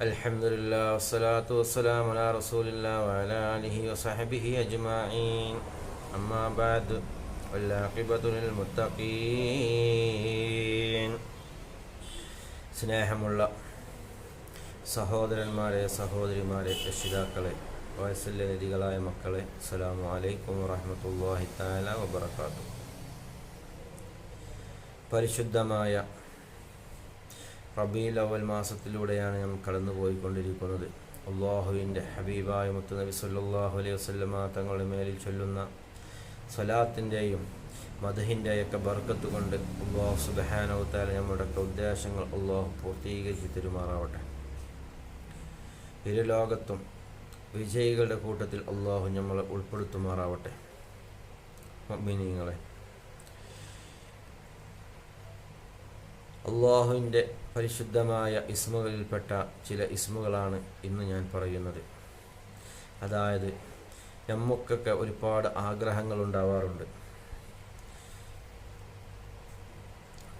الحمد لله والصلاة والسلام على رسول الله وعلى آله وصحبه أجمعين أما بعد والعاقبة للمتقين സ്നേഹമുള്ള സഹോദരന്മാരെ സഹോദരിമാരെ രക്ഷിതാക്കളെ വയസ്സിലെ നിധികളായ മക്കളെ അസ്സലാമു അലൈക്കും വറഹ്മത്തുള്ളാഹി തആല വബറകാതുഹു പരിശുദ്ധമായ റബീൽ അവൽ മാസത്തിലൂടെയാണ് നാം പോയിക്കൊണ്ടിരിക്കുന്നത് അള്ളാഹുവിന്റെ ഹബീബായ മുത്തുനബി സല്ലാഹു അലൈഹി വസല്ലമ തങ്ങളുടെ മേലിൽ ചൊല്ലുന്ന സ്വലാത്തിന്റെയും മധുഹിന്റെയൊക്കെ ബർക്കത്ത് കൊണ്ട് അള്ളാഹു സുബഹാനവത്താല നമ്മുടെയൊക്കെ ഉദ്ദേശങ്ങൾ അള്ളാഹു പൂർത്തീകരിച്ച് തെരുമാറാവട്ടെ. ഇരു ലോകത്തും വിജയികളുടെ കൂട്ടത്തിൽ അള്ളാഹു നമ്മളെ ഉൾപ്പെടുത്തുമാറാവട്ടെ. മിനിങ്ങളെ അള്ളാഹുവിന്റെ പരിശുദ്ധമായ ഇസ്മുകളിൽപ്പെട്ട ചില ഇസ്മുകളാണ് ഇന്ന് ഞാൻ പറയുന്നത്. അതായത് നമുക്കൊക്കെ ഒരുപാട് ആഗ്രഹങ്ങൾ ഉണ്ടാവാറുണ്ട്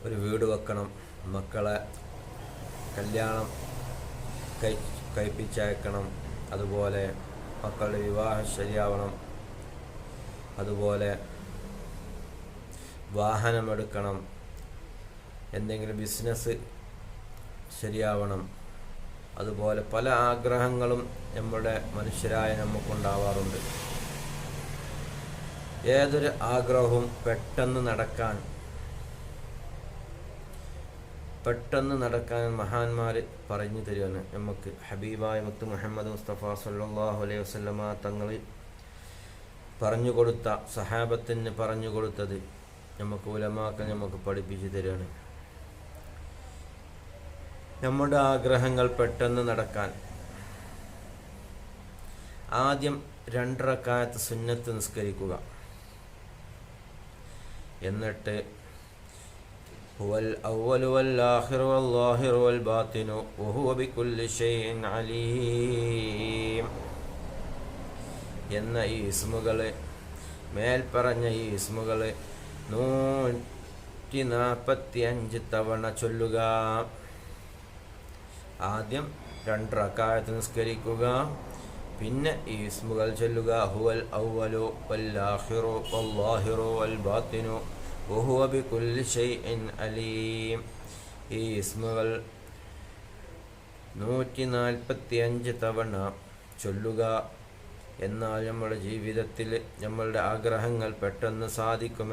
ഒരു വീട് വെക്കണം മക്കളെ കല്യാണം കൈ കഴിപ്പിച്ചയക്കണം അതുപോലെ മക്കളുടെ വിവാഹം ശരിയാവണം അതുപോലെ വാഹനമെടുക്കണം എന്തെങ്കിലും ബിസിനസ് ശരിയാവണം. അതുപോലെ പല ആഗ്രഹങ്ങളും നമ്മുടെ മനുഷ്യരായ നമുക്കുണ്ടാവാറുണ്ട്. ഏതൊരു ആഗ്രഹവും പെട്ടെന്ന് നടക്കാൻ പെട്ടെന്ന് നടക്കാൻ മഹാന്മാർ പറഞ്ഞു തരുവാണ്. നമുക്ക് ഹബീബായ മുത്ത് മുഹമ്മദ് മുസ്തഫ സല്ലാഹു അലൈഹി വസ്ലമ തങ്ങൾ പറഞ്ഞു കൊടുത്ത സഹാബത്തിന് പറഞ്ഞു കൊടുത്തത് നമുക്ക് ഉലമാക്കൾ നമുക്ക് പഠിപ്പിച്ചു തരികയാണ് നമ്മുടെ ആഗ്രഹങ്ങൾ പെട്ടെന്ന് നടക്കാൻ. ആദ്യം രണ്ടറക്കാലത്ത് സുന്നത്ത് നിസ്കരിക്കുക. എന്നിട്ട് എന്ന ഈ ഇസ്മുകൾ മേൽപ്പറഞ്ഞ ഈ ഇസ്മുകൾ നൂറ്റി നാൽപ്പത്തി അഞ്ച് തവണ ചൊല്ലുക. ആദ്യം രണ്ട് റക്കായത്ത് നിസ്കരിക്കുക. പിന്നെ ഈ ഇസ്മുകൾ ചൊല്ലുക. ഹുവൽ ഔവലു വല്ലാഹിറു വല്ലാഹിറു വൽ ബാത്തിനു വഹുവ ബികുല്ലി ഷൈഇൻ അലീം. ഈ ഇസ്മുകൾ നൂറ്റി നാൽപ്പത്തി അഞ്ച് തവണ ചൊല്ലുക. എന്നാൽ നമ്മുടെ ജീവിതത്തിൽ നമ്മളുടെ ആഗ്രഹങ്ങൾ പെട്ടെന്ന് സാധിക്കും.